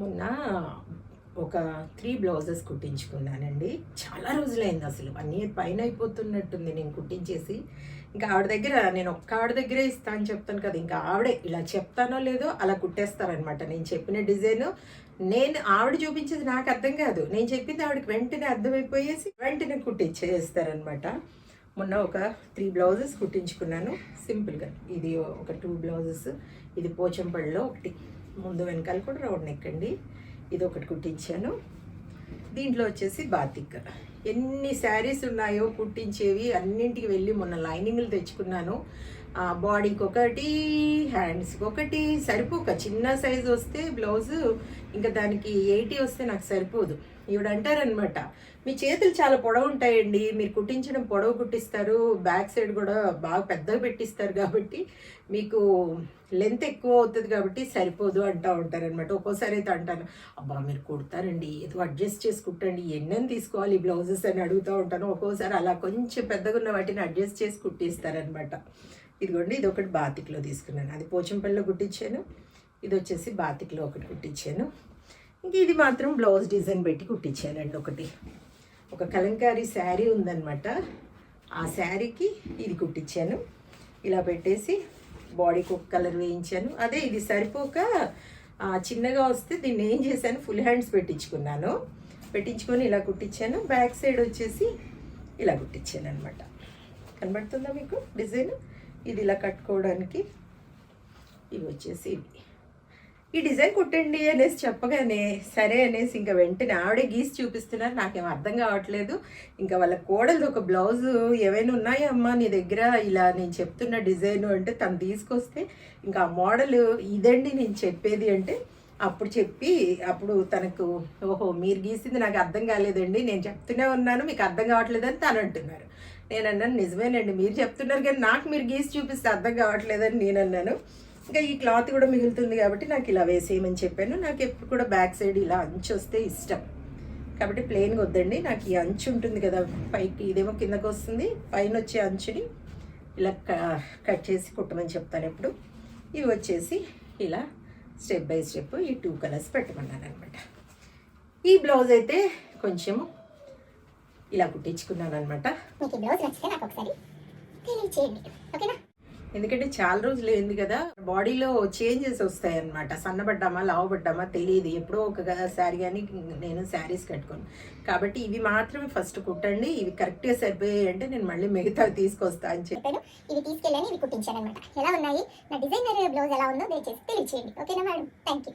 మొన్న ఒక three blouses కుట్టించుకున్నానండి. చాలా రోజులైంది అసలు. వన్ ఇయర్ పైన అయిపోతున్నట్టుంది నేను కుట్టించేసి. ఇంకా ఆవిడ దగ్గర నేను ఒక్క ఆవిడ దగ్గరే ఇస్తా అని చెప్తాను కదా ఇంకా ఆవిడే ఇలా చెప్తానో లేదో అలా కుట్టేస్తారనమాట నేను చెప్పిన డిజైన్ నేను ఆవిడ చూపించేది నాకు అర్థం కాదు. నేను చెప్పింది ఆవిడకి వెంటనే అర్థమైపోయేసి వెంటనే కుట్టించేస్తారనమాట మొన్న ఒక త్రీ బ్లౌజెస్ కుట్టించుకున్నాను. సింపుల్గా. ఇది ఒక టూ బ్లౌజెస్. ఇది పోచంపల్లిలో ఒకటి. ముందు వెనకాల కూడా రౌండ్ నెక్ అండి ఇది ఒకటి కుట్టించాను. దీంట్లో వచ్చేసి బాతిక్. ఎన్ని శారీస్ ఉన్నాయో కుట్టించేవి అన్నింటికి వెళ్ళి మొన్న లైనింగ్లు తెచ్చుకున్నాను. బాడీకి ఒకటి హ్యాండ్స్కి ఒకటి సరిపోక. చిన్న సైజ్ వస్తే బ్లౌజు ఇంకా దానికి ఎయిటీ వస్తే నాకు సరిపోదు. ఈవిడ అంటారనమాట మీ చేతులు చాలా పొడవు ఉంటాయండి. మీరు కుట్టించడం పొడవు కుట్టిస్తారు. బ్యాక్ సైడ్ కూడా బాగా పెద్దగా పెట్టిస్తారు కాబట్టి మీకు లెంత్ ఎక్కువ అవుతుంది కాబట్టి సరిపోదు అంటూ ఉంటారనమాట ఒక్కోసారి అయితే అంటాను అబ్బా మీరు కుడతారండి. ఏదో అడ్జస్ట్ చేసి కుట్టండి ఎన్నెన్ని తీసుకోవాలి ఈ బ్లౌజెస్ అని అడుగుతూ ఉంటాను. ఒక్కోసారి అలా కొంచెం పెద్దగా ఉన్న వాటిని అడ్జస్ట్ చేసి కుట్టిస్తారనమాట ఇదిగోండి ఇది ఒకటి బాతిక్లో తీసుకున్నాను. అది పోచంపల్లిలో కుట్టించాను. ఇది వచ్చేసి బాతిక్లో ఒకటి కుట్టించాను. ఇంక ఇది మాత్రం బ్లౌజ్ డిజైన్ పెట్టి కుట్టించానండి ఒకటి. ఒక కలంకారీ శారీ ఉందన్నమాట. ఆ శారీకి ఇది కుట్టించాను. ఇలా పెట్టేసి బాడీకి ఒక కలర్ వేయించాను. అదే ఇది సరిపోక చిన్నగా వస్తే దీన్ని ఏం చేశాను? ఫుల్ హ్యాండ్స్ పెట్టించుకున్నాను. పెట్టించుకొని ఇలా కుట్టించాను. బ్యాక్ సైడ్ వచ్చేసి ఇలా కుట్టించాను అనమాట కనబడుతుందా మీకు డిజైన్? ఇది ఇలా కట్టుకోవడానికి ఇవి వచ్చేసి ఇవి. ఈ డిజైన్ కుట్టండి అనేసి చెప్పగానే సరే అనేసి ఇంకా వెంటనే ఆవిడే గీసి చూపిస్తున్నారు. నాకేం అర్థం కావట్లేదు. ఇంకా వాళ్ళ కోడలు ఒక బ్లౌజ్ ఏమైనా ఉన్నాయా అమ్మా నీ దగ్గర? ఇలా నేను చెప్తున్న డిజైన్ అంటే తను తీసుకొస్తే ఇంకా ఆ మోడల్ ఇదండి నేను చెప్పేది అంటే అప్పుడు చెప్పి అప్పుడు తనకు ఓహో మీరు గీసింది నాకు అర్థం కాలేదండి నేను చెప్తూనే ఉన్నాను మీకు అర్థం కావట్లేదని తను అంటున్నారు. నేను అన్నాను నిజమేనండి మీరు చెప్తున్నారు కానీ నాకు మీరు గీసి చూపిస్తే అర్థం కావట్లేదని నేను అన్నాను. ఇంకా ఈ క్లాత్ కూడా మిగులుతుంది కాబట్టి నాకు ఇలా వేసేయమని చెప్పాను. నాకు ఎప్పుడు కూడా బ్యాక్ సైడ్ ఇలా అంచు వస్తే ఇష్టం. కాబట్టి ప్లెయిన్గా వద్దండి నాకు ఈ అంచు ఉంటుంది కదా పైకి ఇదేమో కిందకు వస్తుంది పైన వచ్చే అంచుని ఇలా క- కట్ చేసి కుట్టమని చెప్తాను ఎప్పుడు. ఇవి వచ్చేసి ఇలా స్టెప్ బై స్టెప్ ఈ టూ కలర్స్ పెట్టుకున్నాను అనమాట ఈ బ్లౌజ్ అయితే కొంచెము ఇలా కుట్టించుకున్నాను అనమాట మీకు బ్లౌజ్ నచ్చితే నాకు ఒకసారి తెలియచేయండి. ఎందుకంటే చాలా రోజులు అయింది కదా బాడీలో చేంజెస్ వస్తాయి అనమాట సన్నబడ్డామా లావబడ్డామా తెలియదు. ఎప్పుడో ఒక శారీ కానీ నేను శారీస్ కట్టుకోను. కాబట్టి ఇవి మాత్రమే ఫస్ట్ కుట్టండి. ఇవి కరెక్ట్గా సరిపోయాయి అంటే నేను మళ్ళీ మిగతా తీసుకొస్తా అని చెప్పాను. ఇవి తీసుకెళ్ళని ఇవి కుట్టించాను అనమాట ఎలా ఉన్నాయి? నా డిజైనర్ బ్లౌజ్ ఎలా ఉందో దయచేసి తెలియచేయండి. ఓకేనా మేడం? Thank you